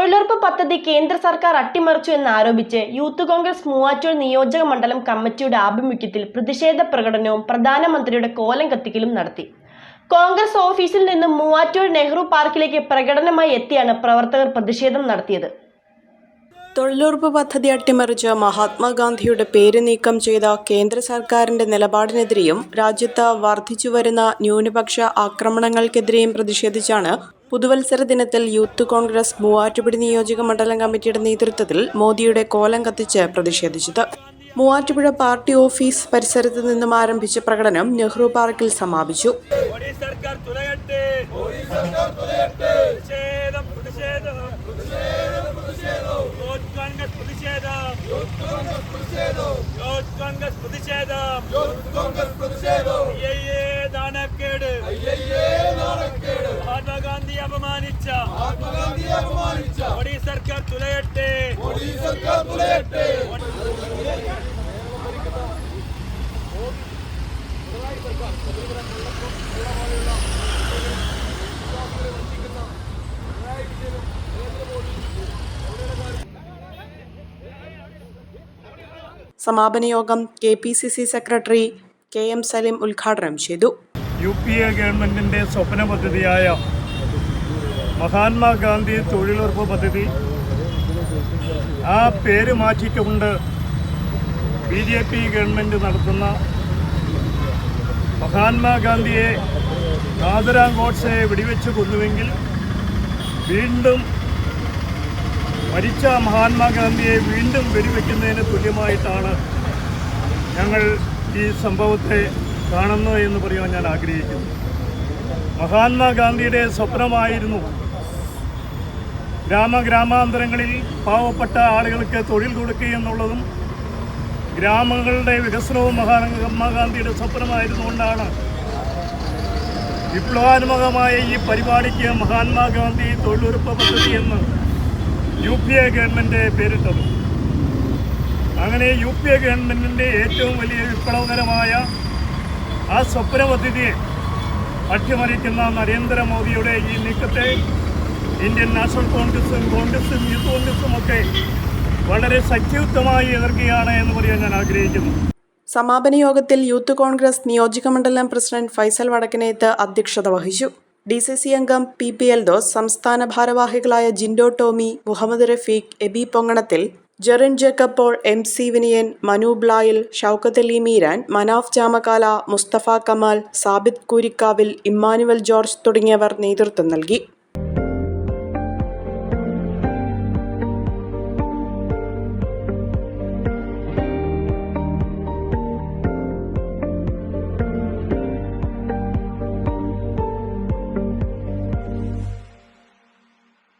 തൊഴിലുറപ്പ് പദ്ധതി കേന്ദ്ര സർക്കാർ അട്ടിമറിച്ചു എന്നാരോപിച്ച് യൂത്ത് കോൺഗ്രസ് മൂവാറ്റൂർ നിയോജക മണ്ഡലം കമ്മിറ്റിയുടെ ആഭിമുഖ്യത്തിൽ പ്രതിഷേധ പ്രകടനവും പ്രധാനമന്ത്രിയുടെ കോലം കത്തിക്കലും നടത്തി. കോൺഗ്രസ് ഓഫീസിൽ നിന്ന് മൂവാറ്റൂർ നെഹ്റു പാർക്കിലേക്ക് പ്രകടനമായി എത്തിയാണ് പ്രവർത്തകർ പ്രതിഷേധം നടത്തിയത്. തൊഴിലുറപ്പ് പദ്ധതി അട്ടിമറിച്ച് മഹാത്മാഗാന്ധിയുടെ പേര് നീക്കം ചെയ്ത കേന്ദ്ര സർക്കാരിന്റെ നിലപാടിനെതിരെയും രാജ്യത്ത് വർദ്ധിച്ചുവരുന്ന ന്യൂനപക്ഷ ആക്രമണങ്ങൾക്കെതിരെയും പ്രതിഷേധിച്ചാണ് പുതുവത്സര ദിനത്തിൽ യൂത്ത് കോൺഗ്രസ് മൂവാറ്റുപുഴ നിയോജക മണ്ഡലം കമ്മിറ്റിയുടെ നേതൃത്വത്തിൽ മോദിയുടെ കോലം കത്തിച്ച് പ്രതിഷേധിച്ചത്. മൂവാറ്റുപുഴ പാർട്ടി ഓഫീസ് പരിസരത്ത് നിന്നും ആരംഭിച്ച പ്രകടനം നെഹ്റു പാർക്കിൽ സമാപിച്ചു മോഡി സർക്കാർ തുലയട്ടെ പ്രതിഷേധം പ്രതിഷേധം യൂത്ത് കോൺഗ്രസ് പ്രതിഷേധം. യൂത്ത് കോൺഗ്രസ് പ്രതിഷേധം. അയ്യയ്യേ നാണക്കേട്. മഹാത്മാഗാന്ധി അപമാനിച്ച. മോഡി സർക്കാർ തുലയട്ടെ. സമാപന യോഗം K P C C secretary K M Saleem ഉദ്ഘാടനം ചെയ്തു. യു പി എ ഗവൺമെന്റിന്റെ സ്വപ്ന പദ്ധതിയായ മഹാത്മാഗാന്ധി തൊഴിലുറപ്പ് പദ്ധതി. ആ പേര് മാറ്റിക്കൊണ്ട് ബി ജെ പി ഗവൺമെന്റ് നടത്തുന്ന മഹാത്മാഗാന്ധിയെ നാഥരാം ഗോഡ്സയെ വെടിവെച്ച് കൊന്നുവെങ്കിൽ വീണ്ടും മരിച്ച മഹാത്മാഗാന്ധിയെ വീണ്ടും വെടിവെക്കുന്നതിന് തുല്യമായിട്ടാണ് ഞങ്ങൾ ഈ സംഭവത്തെ കാണുന്നു എന്ന് പറയാൻ ഞാൻ ആഗ്രഹിക്കുന്നു. മഹാത്മാഗാന്ധിയുടെ സ്വപ്നമായിരുന്നു ഗ്രാമഗ്രാമാന്തരങ്ങളിൽ പാവപ്പെട്ട ആളുകൾക്ക് തൊഴിൽ കൊടുക്കുക എന്നുള്ളതും ഗ്രാമങ്ങളുടെ വികസനവും മഹാത്മാഗാന്ധിയുടെ സ്വപ്നമായിരുന്നുകൊണ്ടാണ്. വിപ്ലവാത്മകമായ ഈ പരിപാടിക്ക് മഹാത്മാഗാന്ധി തൊഴിലുറപ്പ് പദ്ധതി എന്ന് യു പി എ ഗവൺമെന്റ് പേരിട്ടത്. അങ്ങനെ യു പി എ ഗവൺമെന്റിന്റെ ഏറ്റവും വലിയ വിപ്ലവകരമായ ആ സ്വപ്ന പദ്ധതിയെ അട്ടിമറിക്കുന്ന നരേന്ദ്രമോദിയുടെ ഈ നീക്കത്തെ ഇന്ത്യൻ നാഷണൽ കോൺഗ്രസും കോൺഗ്രസും യൂത്ത് കോൺഗ്രസും ഒക്കെ വളരെ ശക്തിയുക്തമായി എതിർക്കുകയാണ് എന്ന് പറയാൻ ഞാൻ ആഗ്രഹിക്കുന്നു. സമാപന യോഗത്തിൽ യൂത്ത് കോൺഗ്രസ് നിയോജക മണ്ഡലം പ്രസിഡന്റ് ഫൈസൽ വടക്കനേത്ത് അധ്യക്ഷത വഹിച്ചു. ഡി സി സി അംഗം പി പി എൽ ദോസ് സംസ്ഥാന ഭാരവാഹികളായ Jinto Tomy Muhammad Rafeeq AB Ponganathil Jerin Jacob Paul M C Viniyan Manu Blayil Shoukath Ali Meeran Manaf Jamakala Musthafa Kamal Sabith Koorikkavil Emmanuel George തുടങ്ങിയവർ നേതൃത്വം നൽകി.